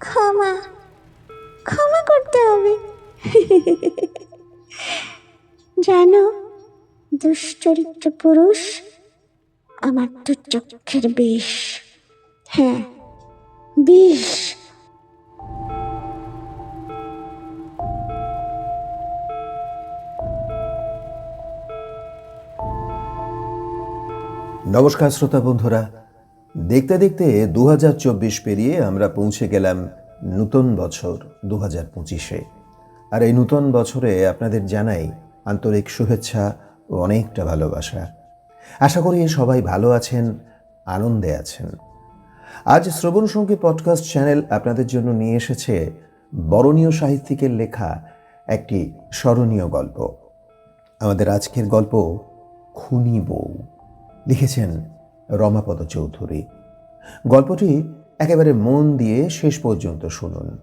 ক্ষমা ক্ষমা করতে হবে। জানো দুশ্চরিত্র পুরুষ আমার তো চক্ষের বিষ। হ্যাঁ বিষ। নমস্কার শ্রোতা বন্ধুরা। দেখতে দেখতে দু হাজার চব্বিশ পেরিয়ে আমরা পৌঁছে গেলাম নূতন বছর দু হাজার পঁচিশে। আর এই নূতন বছরে আপনাদের জানাই আন্তরিক শুভেচ্ছা ও অনেকটা ভালোবাসা। আশা করি সবাই ভালো আছেন, আনন্দে আছেন। আজ শ্রবণ সঙ্গী পডকাস্ট চ্যানেল আপনাদের জন্য নিয়ে এসেছে বরণীয় সাহিত্যিকের লেখা একটি স্মরণীয় গল্প। আমাদের আজকের গল্প খুনি বউ। লিখেছেন রমাপদ চৌধুরী। গল্পটি একেবারে মন দিয়ে শেষ পর্যন্ত শুনুন।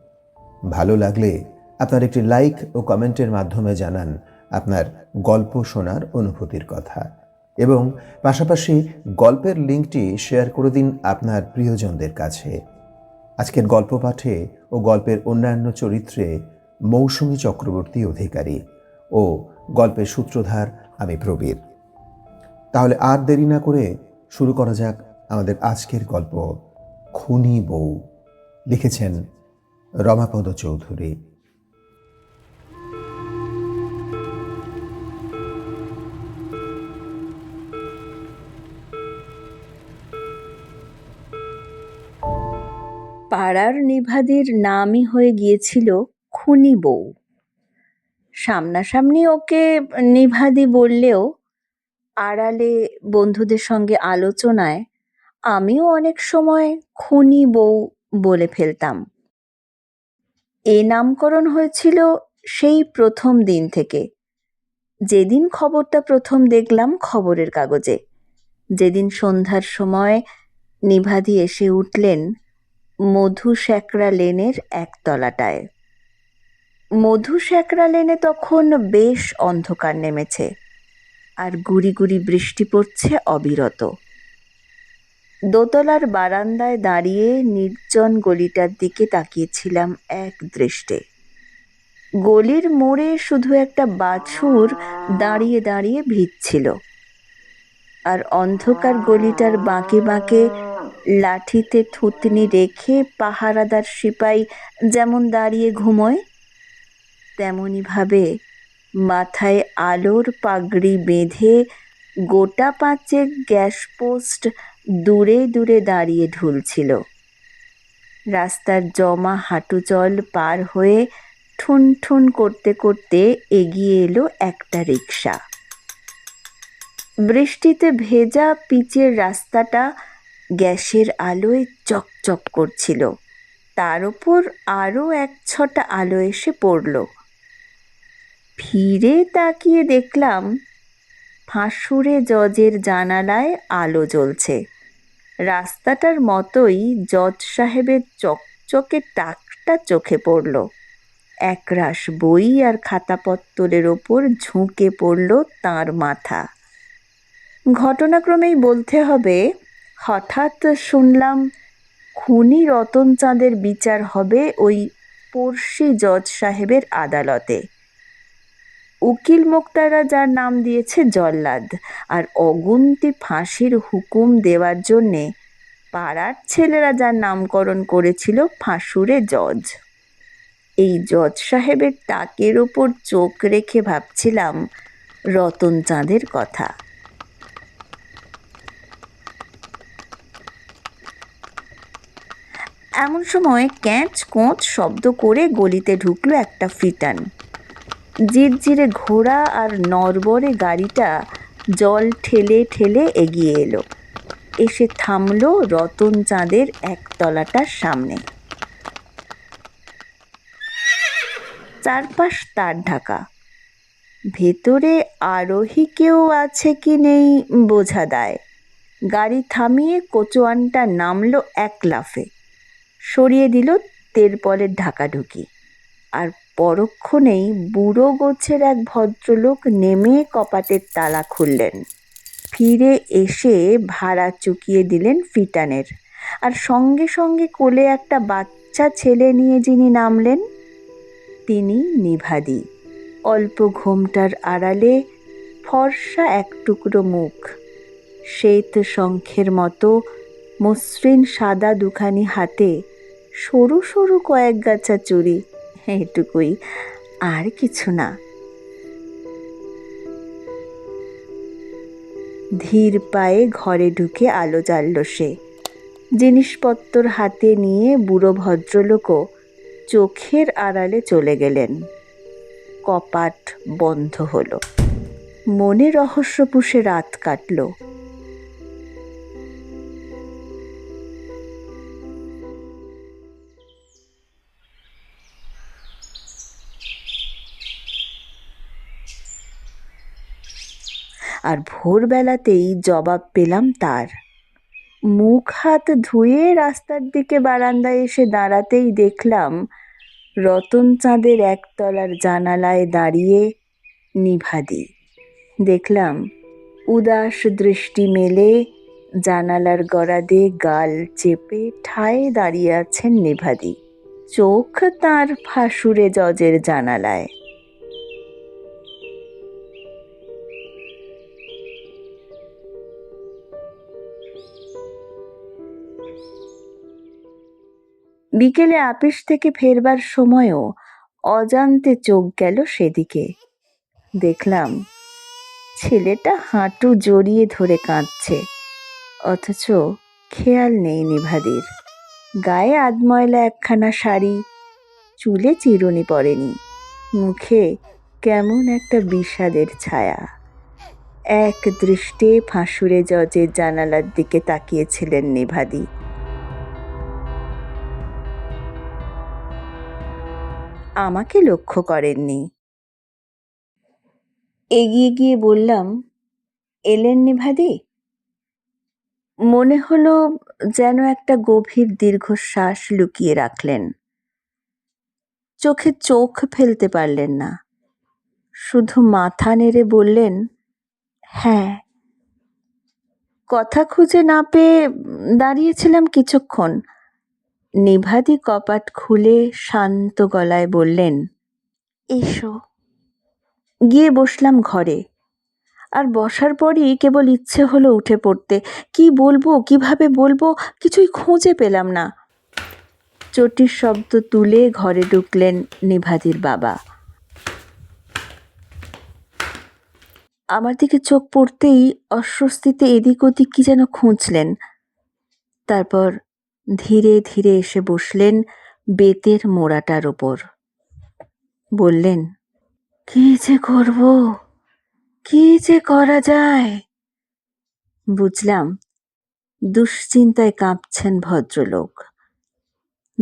ভালো লাগলে আপনার একটি লাইক ও কমেন্টের মাধ্যমে জানান আপনার গল্প শোনার অনুভূতির কথা। এবং পাশাপাশি গল্পের লিঙ্কটি শেয়ার করে দিন আপনার প্রিয়জনদের কাছে। আজকের গল্প পাঠে ও গল্পের অন্যান্য চরিত্রে মৌসুমী চক্রবর্তী অধিকারী ও গল্পের সূত্রধার আমি প্রবীর। তাহলে আর দেরি না করে শুরু করা যাক আমাদের আজকের গল্প। খুনি বউ লিখেছেন রমাপদ চৌধুরী। পাড়ার নিভাদির নামই হয়ে গিয়েছিল খুনি বউ। সামনাসামনি ওকে নিভাদি বললেও আড়ালে বন্ধুদের সঙ্গে আলোচনায় আমিও অনেক সময় খুনি বউ বলে ফেলতাম। এ নামকরণ হয়েছিল সেই প্রথম দিন থেকে। যেদিন খবরটা প্রথম দেখলাম খবরের কাগজে। যেদিন সন্ধ্যার সময় নিভাদি এসে উঠলেন মধু স্যাকরা লেনের একতলাটায়। মধু স্যাকরা লেনে তখন বেশ অন্ধকার নেমেছে। আর গুড়ি গুড়ি বৃষ্টি পড়ছে অবিরত। দোতলার বারান্দায় দাঁড়িয়ে নির্জন গলিটার দিকে তাকিয়েছিলাম এক দৃষ্টে। গলির মোড়ে শুধু একটা বাছুর দাঁড়িয়ে দাঁড়িয়ে ভিজছিল। আর অন্ধকার গলিটার বাঁকে বাঁকে লাঠিতে থুতনি রেখে পাহারাদার সিপাই যেমন দাঁড়িয়ে ঘুমোয় তেমনইভাবে মাথায় আলোর পাগড়ি বেঁধে গোটা পাঁচেক গ্যাস পোস্ট দূরে দূরে দাঁড়িয়ে ঢুলছিল। রাস্তার জমা হাঁটু জল পার হয়ে ঠুন ঠুন করতে করতে এগিয়ে এলো একটা রিক্সা বৃষ্টিতে ভেজা পিচের রাস্তাটা গ্যাসের আলোয় চকচক করছিল। তার ওপর আরও এক ছটা আলো এসে পড়ল। ফিরে তাকিয়ে দেখলাম ফাঁসুরে জজের জানালায় আলো জ্বলছে। রাস্তাটার মতোই জজ সাহেবের চকচকে টাকটা চোখে পড়ল। একরাশ বই আর খাতাপত্তরের ওপর ঝুঁকে পড়ল তার মাথা। ঘটনাক্রমেই বলতে হবে, হঠাৎ শুনলাম খুনি রতন চাঁদের বিচার হবে ওই পড়শি জজ সাহেবের আদালতে। উকিল মোক্তারা যার নাম দিয়েছে জল্লাদ, আর অগুন্তি ফাঁসির হুকুম দেওয়ার জন্যে পাড়ার ছেলেরা যার নামকরণ করেছিল ফাঁসুরে জজ। এই জজ সাহেবের তাকের ওপর চোখ রেখে ভাবছিলাম রতন চাঁদের কথা। এমন সময় ক্যাঁচ কোঁচ শব্দ করে গলিতে ঢুকলো একটা ফিটান। জিরজিরে ঘোড়া আর নরবরে গাড়িটা জল ঠেলে ঠেলে এগিয়ে এলো। এসে থামলো রতন চাঁদের একতলাটার সামনে। চারপাশ তার ঢাকা। ভেতরে আরোহী কেউ আছে কি নেই বোঝা দায়। গাড়ি থামিয়ে কোচোয়ানটা নামলো এক লাফে। সরিয়ে দিল তেরপলের ঢাকাঢুকি আর পরক্ষণেই বুড়ো গোছের এক ভদ্রলোক নেমে কপাটের তালা খুললেন। ফিরে এসে ভাড়া চুকিয়ে দিলেন ফিটানের। আর সঙ্গে সঙ্গে কোলে একটা বাচ্চা ছেলে নিয়ে যিনি নামলেন, তিনি নিভাদি। অল্প ঘোমটার আড়ালে ফর্সা এক টুকরো মুখ, শ্বেত শঙ্খের মতো, মসৃণ সাদা দুখানি হাতে সরু সরু কয়েক গাছা চুড়ি এটুকুই। আর কিছু না। ধীর পায়ে ঘরে ঢুকে আলো জ্বালল সে। জিনিসপত্র হাতে নিয়ে বুড়ো ভদ্রলোকও চোখের আড়ালে চলে গেলেন। কপাট বন্ধ হলো। মনে রহস্য পুষে রাত কাটল। আর ভোরবেলাতেই জবাব পেলাম তার। মুখ হাত ধুয়ে রাস্তার দিকে বারান্দায় এসে দাঁড়াতেই দেখলাম রতন চাঁদের একতলার জানালায় দাঁড়িয়ে নিভাদি দেখলাম উদাস দৃষ্টি মেলে জানালার গড়াদে গাল চেপে ঠায় দাঁড়িয়ে আছেন নিভাদি চোখ তার ফাঁসুরে জজের জানালায়। বিকেলে আপিস থেকে ফেরবার সময়ও অজান্তে চোখ গেল সেদিকে। দেখলাম ছেলেটা হাঁটু জড়িয়ে ধরে কাঁদছে, অথচ খেয়াল নেই নিভাদির। গায়ে আধময়লা একখানা শাড়ি, চুলে চিরুনি পড়েনি মুখে কেমন একটা বিষাদের ছায়া। এক দৃষ্টে ফাঁসুরে জজের জানালার দিকে তাকিয়েছিলেন নিভাদি। আমাকে লক্ষ্য করেননি। এগিয়ে গিয়ে বললাম, এলেন নিভাদি? মনে হলো যেন একটা গভীর দীর্ঘশ্বাস লুকিয়ে রাখলেন। চোখে চোখ ফেলতে পারলেন না। শুধু মাথা নেড়ে বললেন হ্যাঁ। কথা খুঁজে না পেয়ে দাঁড়িয়েছিলাম কিছুক্ষণ। নিভাদি কপাট খুলে শান্ত গলায় বললেন এসো। গিয়ে বসলাম ঘরে। আর বসার পরই কেবল ইচ্ছে হলো উঠে পড়তে। কি বলব কীভাবে বলব কিছুই খুঁজে পেলাম না। চটির শব্দ তুলে ঘরে ঢুকলেন নিভাদির বাবা। আমার দিকে চোখ পড়তেই অস্বস্তিতে এদিক ওদিক কি যেন খুঁজলেন। তারপর ধীরে ধীরে এসে বসলেন বেতের মোড়াটার ওপর। বললেন, কি যে করব? কি যে করা যায়? বুঝলাম, দুশ্চিন্তায় কাঁপছেন ভদ্রলোক।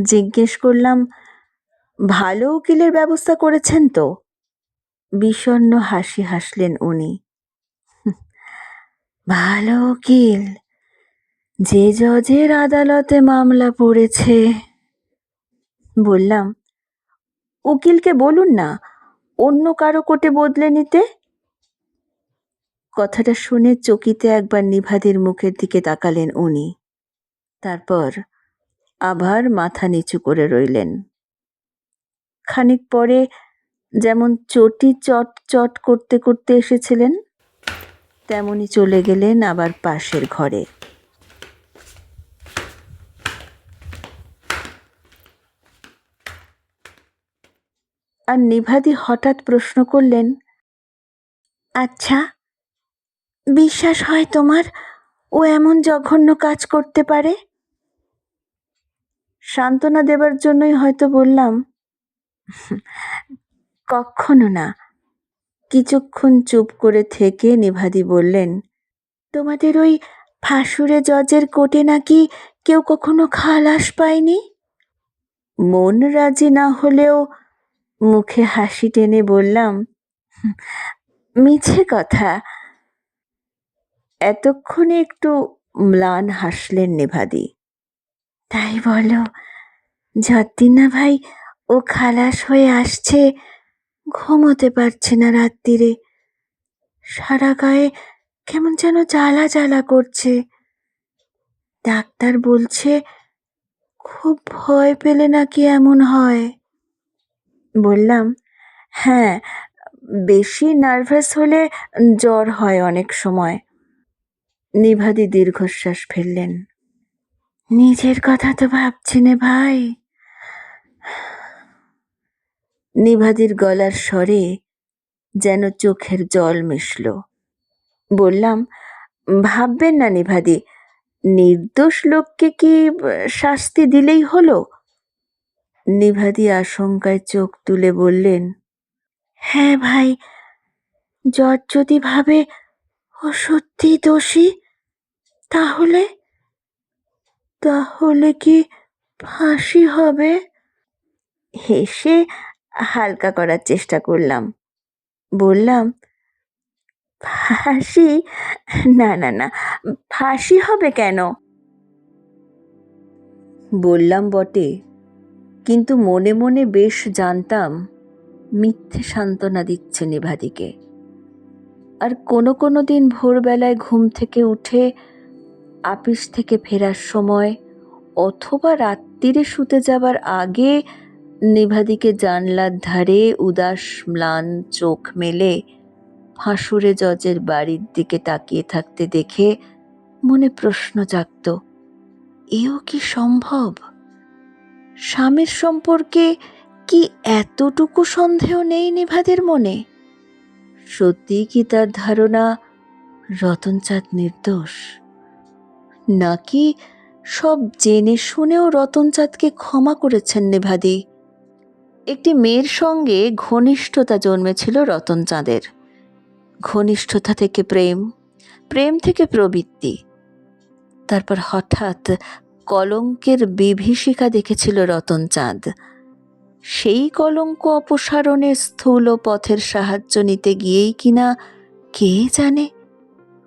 জিজ্ঞেস করলাম, ভালো উকিলের ব্যবস্থা করেছেন তো? বিষণ্ণ হাসি হাসলেন উনি। ভালো উকিল। যে জজের আদালতে মামলা পড়েছে। বললাম, উকিলকে বলুন না, অন্য কারও কোটে বদলে নিতে? কথাটা শুনে চকিতে একবার নিভাদের মুখের দিকে তাকালেন উনি। তারপর আবার মাথা নিচু করে রইলেন। খানিক পরে যেমন চটি চট চট করতে করতে এসেছিলেন, তেমনি চলে গেলেন আবার পাশের ঘরে। আর নিভাদি হঠাৎ প্রশ্ন করলেন আচ্ছা বিশ্বাস হয় তোমার ও এমন জঘন্য কাজ করতে পারে? সান্ত্বনা দেবার জন্যই হয়তো বললাম, কখনো না। কিছুক্ষণ চুপ করে থেকে নিভাদি বললেন, তোমাদের ওই ফাঁসুরে জজের কোটে নাকি কেউ কখনো খালাস পায়নি? মন রাজি না হলেও মুখে হাসি টেনে বললাম মিছে কথা। এতক্ষণে একটু ম্লান হাসলেন নেভাদি। তাই বলো যতদিন না ভাই, ও খালাস হয়ে আসছে, ঘুমোতে পারছে না রাত্রিরে সারা গায়ে কেমন যেন জ্বালা জ্বালা করছে। ডাক্তার বলছে, খুব ভয় পেলে নাকি এমন হয়। বললাম হ্যাঁ বেশি নার্ভাস হলে জ্বর হয় অনেক সময়। নিভাদি দীর্ঘশ্বাস ফেললেন। নিজের কথা তো ভাবছি নে ভাই। নিভাদির গলার স্বরে যেন চোখের জল মিশল। বললাম, ভাববেন না নিভাদি, নির্দোষ লোককে কি শাস্তি দিলেই হলো? নিভাদি আশঙ্কায় চোখ তুলে বললেন হ্যাঁ ভাই জজ যদি ভাবে ও সত্যি দোষী? তাহলে? তাহলে কি ফাঁসি হবে? হেসে হালকা করার চেষ্টা করলাম। বললাম, ফাঁসি? না না না, ফাঁসি হবে কেন? বললাম বটে। কিন্তু মনে মনে বেশ জানতাম, মিথ্যে সান্ত্বনা দিচ্ছে নিভাদিকে। আর কোনো কোনো দিন ভোরবেলায় ঘুম থেকে উঠে আপিস থেকে ফেরার সময় অথবা রাত্রিরে শুতে যাবার আগে নিভাদিকে জানলার ধারে উদাস, ম্লান চোখ মেলে ফাঁসুরে জজের বাড়ির দিকে তাকিয়ে থাকতে দেখে মনে প্রশ্ন জাগত, এও কি সম্ভব? স্বামীর সম্পর্কে কি এতটুকু সন্দেহ নেই নিভাদের মনে? সত্যি কি তার ধারণা রতনচাঁদ নির্দোষ? নাকি সব জেনে শুনেও রতনচাঁদকে ক্ষমা করেছেন নেভাদি? একটি মেয়ের সঙ্গে ঘনিষ্ঠতা জন্মেছিল রতনচাঁদের। ঘনিষ্ঠতা থেকে প্রেম প্রেম থেকে প্রবৃত্তি। তারপর হঠাৎ কলঙ্কের বিভীষিকা দেখেছিল রতনচাঁদ। সেই কলঙ্ক অপসারণে স্থূল পথের সাহায্য নিতে গিয়েই কিনা কে জানে?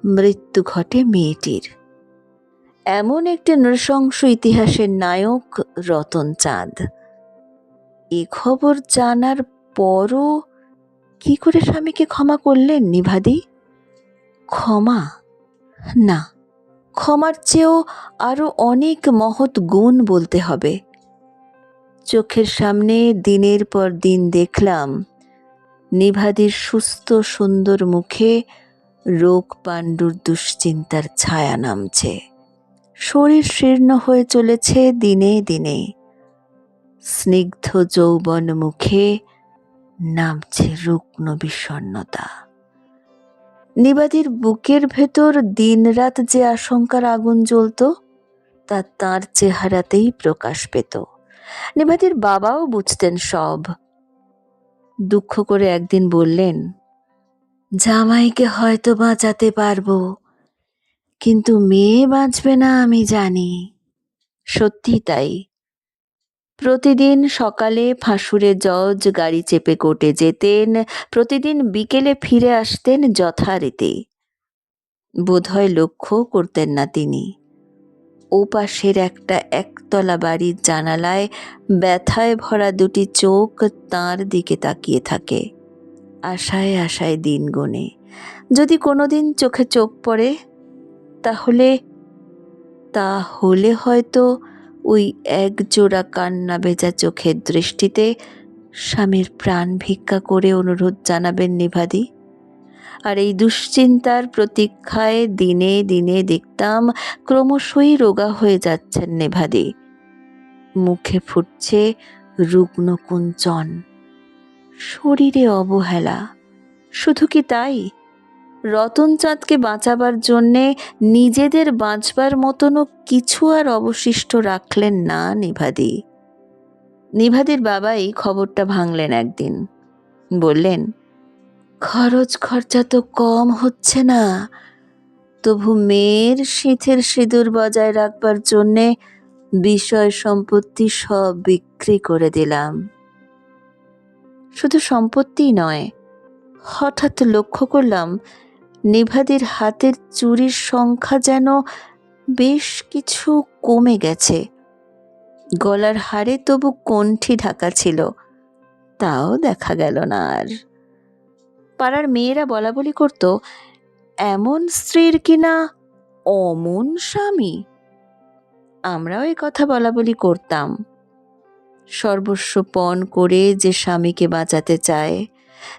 মৃত্যু ঘটে মেয়েটির। এমন একটি নৃশংস ইতিহাসের নায়ক রতনচাঁদ। এ খবর জানার পরও কি করে স্বামীকে ক্ষমা করলেন নিভাদি? ক্ষমা? না। ক্ষমার চেয়েও আরও অনেক মহৎ গুণ বলতে হবে। চোখের সামনে দিনের পর দিন দেখলাম, নিভাদির সুস্থ সুন্দর মুখে রোগ পাণ্ডুর দুশ্চিন্তার ছায়া নামছে। শরীর শীর্ণ হয়ে চলেছে দিনে দিনে। স্নিগ্ধ যৌবন মুখে নামছে রুগ্ন বিষণ্ণতা। নিবাদির বুকের ভেতর দিনরাত যে আশঙ্কার আগুন জ্বলত, তা তার চেহারাতেই প্রকাশ পেত। নিবাদির বাবাও বুঝতেন সব। দুঃখ করে একদিন বললেন, জামাইকে হয়তো বাঁচাতে পারব, কিন্তু মেয়ে বাঁচবে না আমি জানি। সত্যি তাই। প্রতিদিন সকালে ফাঁসুরে জজ গাড়ি চেপে কোর্টে যেতেন, প্রতিদিন বিকেলে ফিরে আসতেন যথারীতি। বোধহয় লক্ষ্য করতেন না তিনি। ও পাশের একটা একতলা বাড়ির জানালায় ব্যথায় ভরা দুটি চোখ তার দিকে তাকিয়ে থাকে। আশায় আশায় দিন গোনে। যদি কোনোদিন চোখে চোখ পড়ে, তাহলে তাহলে হয়তো ওই এক জোড়া কান্না ভেজা চোখের দৃষ্টিতে স্বামীর প্রাণ ভিক্ষা করে অনুরোধ জানাবেন নিভাদি। আর এই দুশ্চিন্তার প্রতীক্ষায় দিনে দিনে দেখতাম ক্রমশই রোগা হয়ে যাচ্ছেন নেভাদি। মুখে ফুটছে রুগ্ন কুঞ্চন শরীরে অবহেলা। শুধু কি তাই? রতনচাঁদকে বাঁচাবার জন্যে নিজেদের বাঁচবার মতনও কিছু আর অবশিষ্ট রাখলেন না নিভাদি। নিভাদির বাবাই খবরটা ভাঙলেন একদিন। বললেন, খরচ খরচা তো কম হচ্ছে না। তবু মেয়ের শীতের সিঁদুর বজায় রাখবার জন্যে বিষয় সম্পত্তি সব বিক্রি করে দিলাম। শুধু সম্পত্তিই নয়, হঠাৎ লক্ষ্য করলাম নিভাদির হাতের চুরির সংখ্যা যেন বেশ কিছু কমে গেছে। গলার হারে তবু কণ্ঠি ঢাকা ছিল, তাও দেখা গেল না আর। পাড়ার মেয়েরা বলা বলি করতো, এমন স্ত্রীর কিনা অমন স্বামী? আমরাও এই কথা বলা বলি করতাম। সর্বস্ব পণ করে যে স্বামীকে বাঁচাতে চায়,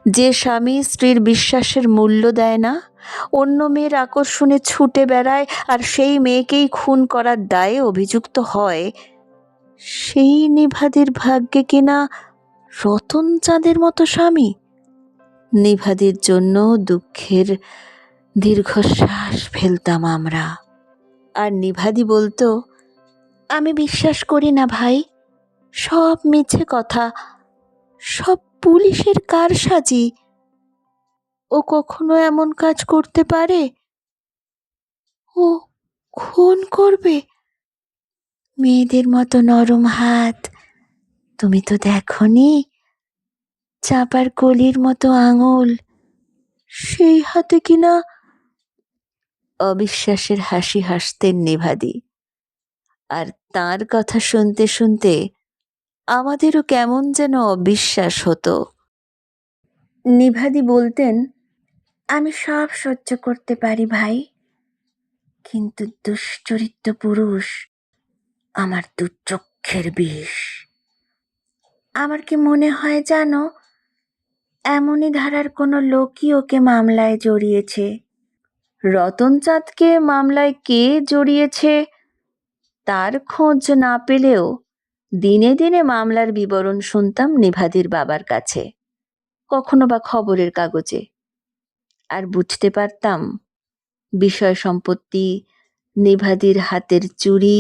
যে স্বামী স্ত্রীর বিশ্বাসের মূল্য দেয় না অন্য মেয়ের আকর্ষণে ছুটে বেড়ায় আর সেই মেয়েকেই খুন করার দায়ে অভিযুক্ত হয়। সেই নিভাদের ভাগ্যে কিনা রতন চাঁদের মতো স্বামী? নিভাদের জন্য দুঃখের দীর্ঘশ্বাস ফেলতাম আমরা। আর নিভাদি বলতো, আমি বিশ্বাস করি না ভাই, সব মিছে কথা, সব পুলিশের কারসাজি ও কখনো এমন কাজ করতে পারে? ও খুন করবে? মেয়েদের মতো নরম হাত। তুমি তো দেখনি? চাপার কলির মতো আঙুল। সেই হাতে কিনা অবিশ্বাসের হাসি হাসতেন নিভাদি। আর তার কথা শুনতে শুনতে আমাদেরও কেমন যেন অবিশ্বাস হতো। নিভাদি বলতেন আমি সব সহ্য করতে পারি ভাই। কিন্তু দুশ্চরিত্র পুরুষ আমার দুচক্ষের বিষ। আমার কি মনে হয় জানো, এমনই ধারার কোনো লোকই ওকে মামলায় জড়িয়েছে। রতনচাঁদকে মামলায় কে জড়িয়েছে, তার খোঁজ না পেলেও দিনে দিনে মামলার বিবরণ শুনতাম নিভাদির বাবার কাছে, কখনো বা খবরের কাগজে। আর বুঝতে পারতাম বিষয় সম্পত্তি, নিভাদির হাতের চুড়ি,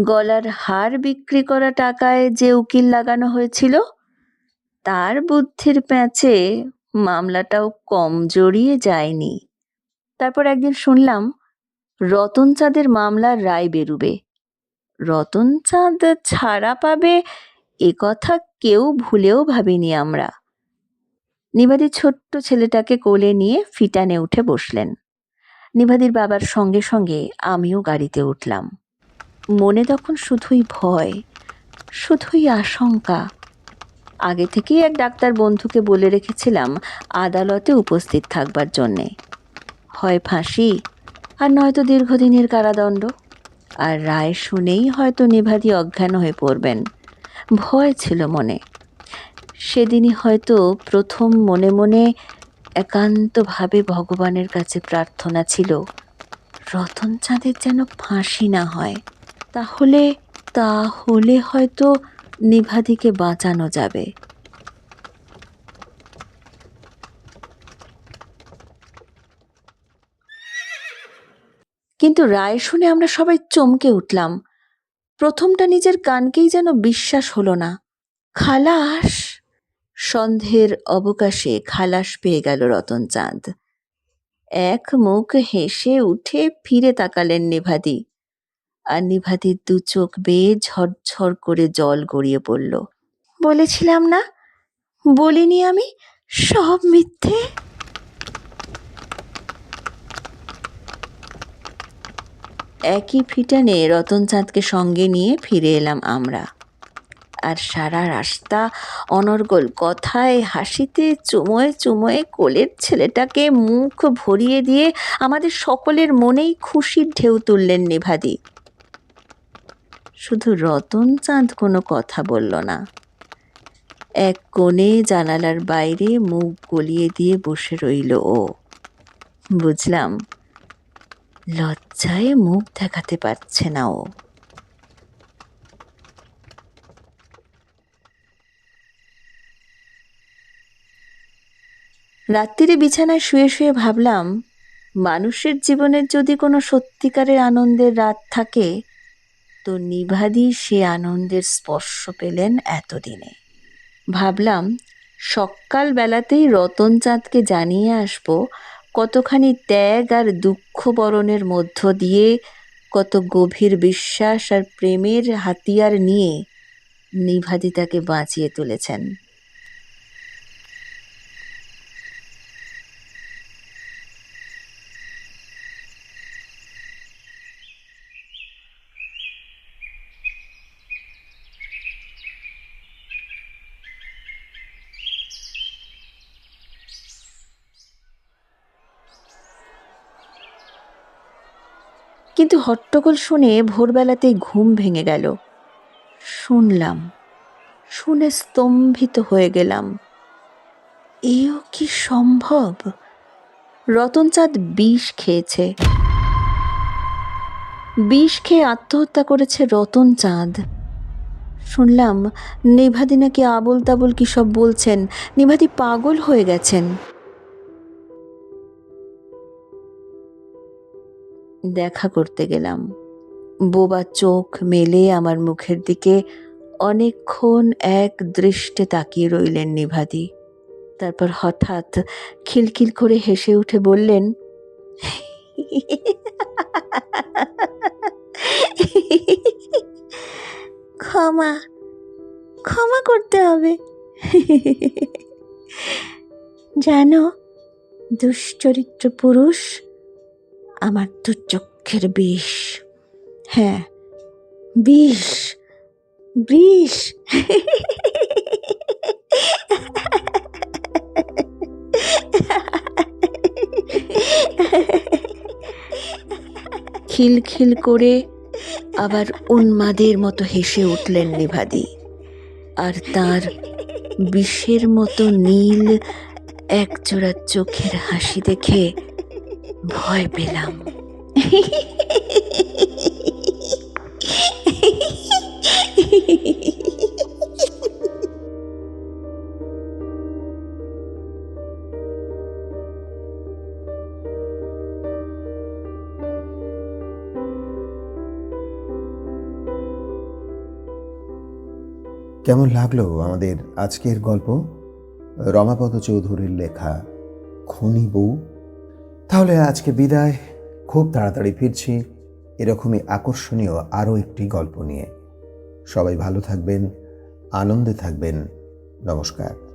গলার হার বিক্রি করা টাকায় যে উকিল লাগানো হয়েছিল, তার বুদ্ধির প্যাঁচে মামলাটাও কম জড়িয়ে যায়নি। তারপর একদিন শুনলাম রতনচাঁদের মামলার রায় বেরুবে। রতন চাঁদ ছাড়া পাবে, এ কথা কেউ ভুলেও ভাবিনি আমরা। নিবাদির ছোট্ট ছেলেটাকে কোলে নিয়ে ফিটানে উঠে বসলেন। নিবাদির বাবার সঙ্গে সঙ্গে আমিও গাড়িতে উঠলাম। মনে তখন শুধুই ভয়, শুধুই আশঙ্কা। আগে থেকেই এক ডাক্তার বন্ধুকে বলে রেখেছিলাম আদালতে উপস্থিত থাকবার জন্যে। হয় ফাঁসি, আর নয়তো দীর্ঘদিনের কারাদণ্ড। আর রায় শুনেই হয়তো নিভাদি অজ্ঞান হয়ে পড়বেন। ভয় ছিল মনে। সেদিনই হয়তো প্রথম মনে মনে একান্তভাবে ভগবানের কাছে প্রার্থনা ছিল, রতন চাঁদের যেন ফাঁসি না হয়। তাহলে তাহলে হয়তো নিভাদিকে বাঁচানো যাবে। কিন্তু রায় শুনে আমরা সবাই চমকে উঠলাম। প্রথমটা নিজের কানকেই যেন বিশ্বাস হলো না। খালাস! সন্ধ্যের অবকাশে খালাস পেয়ে গেল রতনচাঁদ। এক মুখ হেসে উঠে ফিরে তাকালেন নিভাদি। আর নিভাদির দু চোখ বেয়ে ঝরঝর করে জল গড়িয়ে পড়ল। বলেছিলাম না? বলিনি আমি? সব মিথ্যে? একই ফিটানে রতনচাঁদকে সঙ্গে নিয়ে ফিরে এলাম আমরা। আর সারা রাস্তা অনর্গল। কথায়, হাসিতে, চুমোয় চুমোয় কোলের ছেলেটাকে মুখ ভরিয়ে দিয়ে আমাদের সকলের মনেই খুশির ঢেউ তুললেন নিভাদি। শুধু রতনচাঁদ কোনো কথা বলল না। এক কোণে জানালার বাইরে মুখ গলিয়ে দিয়ে বসে রইল ও। বুঝলাম, লজ্জায় মুখ দেখাতে পারছে না ও। রাত্রিরে বিছানায় শুয়ে শুয়ে ভাবলাম, মানুষের জীবনের যদি কোনো সত্যিকারের আনন্দের রাত থাকে, তো নিভাদি সে আনন্দের স্পর্শ পেলেন এতদিনে। ভাবলাম সকাল বেলাতেই রতনচাঁদকে জানিয়ে আসব, কতখানি ত্যাগ আর দুঃখ বরণের মধ্য দিয়ে, কত গভীর বিশ্বাস আর প্রেমের হাতিয়ার নিয়ে নিভাদি তাকে বাঁচিয়ে তুলেছেন। কিন্তু হট্টগোল শুনে ভোরবেলাতেই ঘুম ভেঙে গেল। শুনলাম, শুনে স্তম্ভিত হয়ে গেলাম। এও কি সম্ভব? রতনচাঁদ বিষ খেয়েছে। বিষ খেয়ে আত্মহত্যা করেছে রতনচাঁদ। শুনলাম, নিভাদি নাকি আবল তাবল কী সব বলছেন? নিভাদি পাগল হয়ে গেছেন। দেখা করতে গেলাম। বোবা চোখ মেলে আমার মুখের দিকে অনেকক্ষণ এক দৃষ্টে তাকিয়ে রইলেন নিভাদি। তারপর হঠাৎ খিলখিল করে হেসে উঠে বললেন, ক্ষমা ক্ষমা করতে হবে। জানো, দুশ্চরিত্র পুরুষ আমার তো চক্ষের বিষ। হ্যাঁ বিষ বিষ। খিলখিল করে আবার উন্মাদের মতো হেসে উঠলেন নিভাদি। আর তার বিষের মতো নীল একজোড়া চোখের হাসি দেখে ভয় পেলাম। কেমন লাগল আমাদের আজকের গল্প? রমাপদ চৌধুরীর লেখা খুনি বউ তাহলে আজকে বিদায়। খুব তাড়াতাড়ি ফিরছি। এরকমই আকর্ষণীয় আরও একটি গল্প নিয়ে। সবাই ভালো থাকবেন, আনন্দে থাকবেন। নমস্কার।